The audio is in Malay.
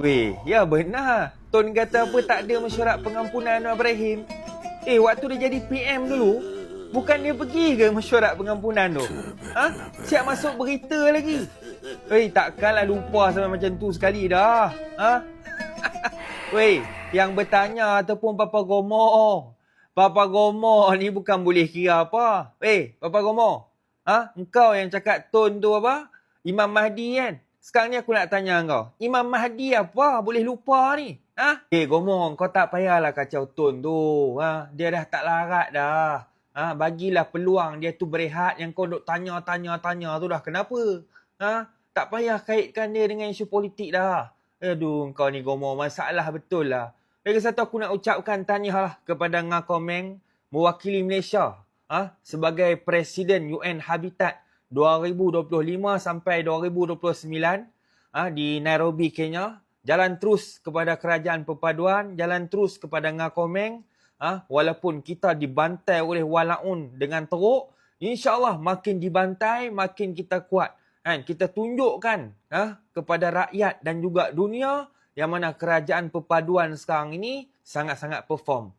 Weh, ya benar. Tun kata apa tak ada mesyuarat pengampunan Anwar Ibrahim. Eh, waktu dia jadi PM dulu, bukan dia pergi ke mesyuarat pengampunan tu? Ha? Siap masuk berita lagi. Weh, takkanlah lupa sampai macam tu sekali dah. Ha? Weh, yang bertanya ataupun Papa Gomo. Papa Gomo ni bukan boleh kira apa. Weh, Papa Gomo. Ha? Engkau yang cakap Tun tu apa? Imam Mahdi kan? Sekarang ni aku nak tanya kau. Imam Mahdi apa? Boleh lupa ni. Ha? Eh, Gomong, kau tak payahlah kacau Tun tu. Ha? Dia dah tak larat dah. Ha? Bagilah peluang dia tu berehat yang kau duk tanya-tanya-tanya tu dah. Kenapa? Ha? Tak payah kaitkan dia dengan isu politik dah. Aduh, kau ni Gomong. Masalah betul lah. Lagi satu aku nak ucapkan tahniah kepada Ngakomeng mewakili Malaysia ha? sebagai Presiden UN Habitat 2025 sampai 2029 ah di Nairobi Kenya. Jalan terus kepada kerajaan perpaduan jalan terus kepada Ngakomeng ah walaupun kita dibantai oleh Walaun dengan teruk insyaallah makin dibantai makin kita kuat. Kan kita tunjukkan ah kepada rakyat dan juga dunia yang mana kerajaan perpaduan sekarang ini sangat-sangat perform